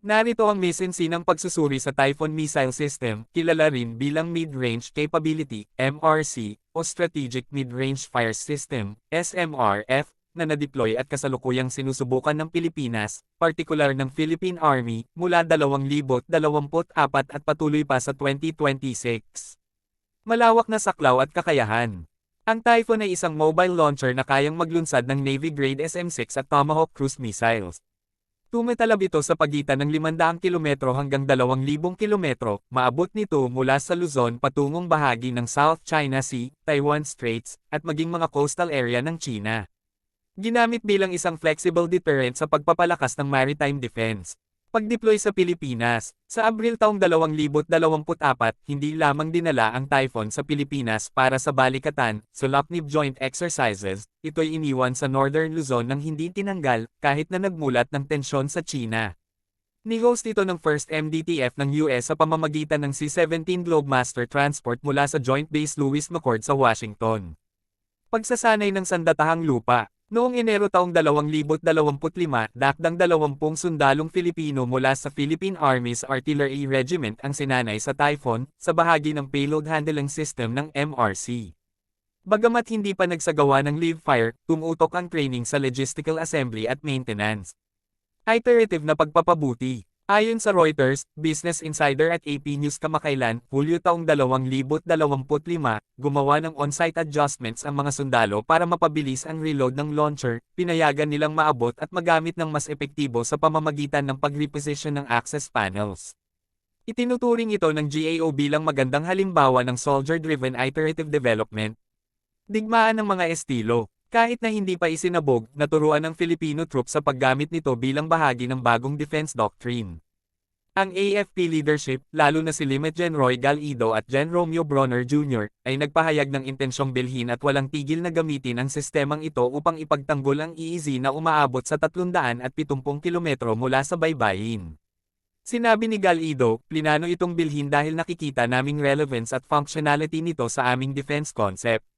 Narito ang misensi ng pagsusuri sa Typhoon Missile System, kilala rin bilang Mid-Range Capability, MRC, o Strategic Mid-Range Fire System, SMRF, na na-deploy at kasalukuyang sinusubukan ng Pilipinas, partikular ng Philippine Army, mula 2024 at patuloy pa sa 2026. Malawak na saklaw at kakayahan. Ang Typhoon ay isang mobile launcher na kayang maglunsad ng Navy-grade SM-6 at Tomahawk cruise missiles. Tumetalab ito sa pagitan ng 500 kilometro hanggang 2,000 kilometro, maabot nito mula sa Luzon patungong bahagi ng South China Sea, Taiwan Straits, at maging mga coastal area ng China. Ginamit bilang isang flexible deterrent sa pagpapalakas ng maritime defense. Pag-deploy sa Pilipinas, sa Abril taong 2024, hindi lamang dinala ang Typhoon sa Pilipinas para sa balikatan, Sulapnib Joint Exercises, ito'y iniwan sa Northern Luzon nang hindi tinanggal, kahit na nagmulat ng tensyon sa China. Ni-host ito ng First MDTF ng US sa pamamagitan ng C-17 Globemaster Transport mula sa Joint Base Lewis McChord sa Washington. Pagsasanay ng sandatahang lupa Noong Enero taong 2025, dakdang 20 sundalong Filipino mula sa Philippine Army's Artillery Regiment ang sinanay sa Typhoon, sa bahagi ng payload handling system ng MRC. Bagamat hindi pa nagsagawa ng live fire, tumutok ang training sa logistical assembly at maintenance. Iterative na pagpapabuti. Ayon sa Reuters, Business Insider at AP News kamakailan, Hulyo taong 2025, gumawa ng on-site adjustments ang mga sundalo para mapabilis ang reload ng launcher, pinayagan nilang maabot at magamit ng mas epektibo sa pamamagitan ng pag-reposition ng access panels. Itinuturing ito ng GAO bilang magandang halimbawa ng soldier-driven iterative development. Digmaan ng mga estilo. Kahit na hindi pa isinabog, naturuan ng Filipino troops sa paggamit nito bilang bahagi ng bagong defense doctrine. Ang AFP leadership, lalo na si Limet Gen Roy Galido at Gen Romeo Bronner Jr., ay nagpahayag ng intensyong bilhin at walang tigil na gamitin ang sistemang ito upang ipagtanggol ang EEZ na umaabot sa 370 kilometro mula sa baybayin. Sinabi ni Galido, plinano itong bilhin dahil nakikita naming relevance at functionality nito sa aming defense concept.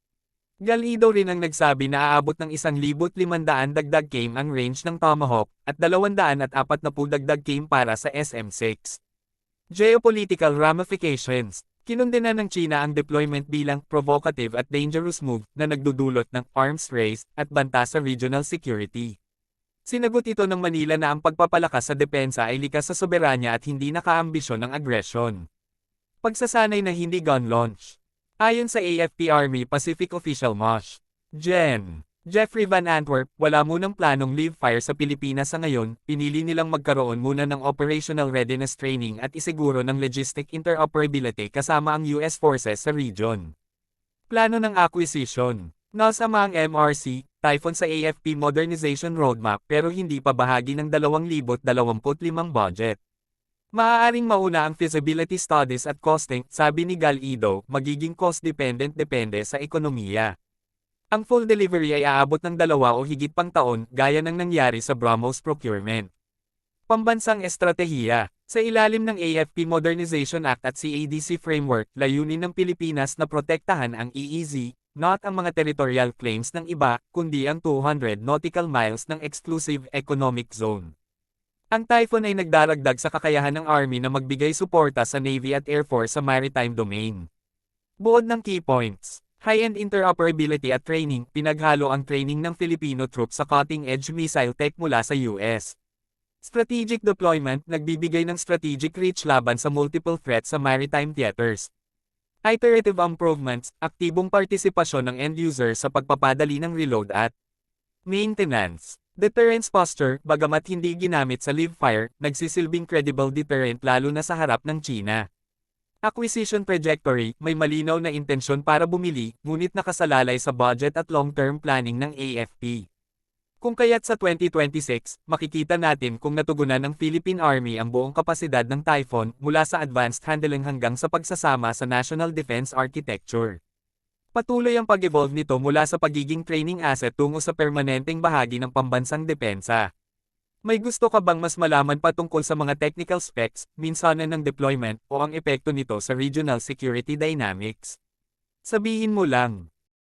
Galido rin ang nagsabi na aabot ng 1,500 dagdag came ang range ng Tomahawk, at 240 dagdag came para sa SM-6. Geopolitical ramifications Kinundena ng China ang deployment bilang provocative at dangerous move na nagdudulot ng arms race at banta sa regional security. Sinagot ito ng Manila na ang pagpapalakas sa depensa ay likas sa soberanya at hindi nakaambisyon ng aggression. Pagsasanay na hindi gun launch Ayon sa AFP Army Pacific Official Mosh. Gen. Jeffrey Van Antwerp, wala munang planong live fire sa Pilipinas sa ngayon, pinili nilang magkaroon muna ng operational readiness training at isiguro ng logistic interoperability kasama ang US forces sa region. Plano ng acquisition. Nasama ang MRC, Typhoon sa AFP Modernization Roadmap pero hindi pa bahagi ng 2025 budget. Maaaring mauna ang feasibility studies at costing, sabi ni Galido, magiging cost-dependent depende sa ekonomiya. Ang full delivery ay aabot ng dalawa o higit pang taon, gaya ng nangyari sa BrahMos procurement. Pambansang estratehiya Sa ilalim ng AFP Modernization Act at CADC Framework, layunin ng Pilipinas na protektahan ang EEZ, not ang mga territorial claims ng iba, kundi ang 200 nautical miles ng exclusive economic zone. Ang Typhoon ay nagdaragdag sa kakayahan ng Army na magbigay suporta sa Navy at Air Force sa maritime domain. Buod ng key points, high-end interoperability at training, pinaghalo ang training ng Filipino troops sa cutting-edge missile tech mula sa US. Strategic deployment, nagbibigay ng strategic reach laban sa multiple threats sa maritime theaters. Iterative improvements, aktibong partisipasyon ng end user sa pagpapadali ng reload at maintenance. Deterrence posture, bagamat hindi ginamit sa live fire, nagsisilbing credible deterrent lalo na sa harap ng China. Acquisition trajectory, may malinaw na intensyon para bumili, ngunit nakasalalay sa budget at long-term planning ng AFP. Kung kaya't sa 2026, makikita natin kung natugunan ng Philippine Army ang buong kapasidad ng Typhoon mula sa advanced handling hanggang sa pagsasama sa National Defense Architecture. Patuloy ang pag-evolve nito mula sa pagiging training asset tungo sa permanenteng bahagi ng pambansang depensa. May gusto ka bang mas malaman patungkol sa mga technical specs, minsanan ng deployment, o ang epekto nito sa regional security dynamics? Sabihin mo lang.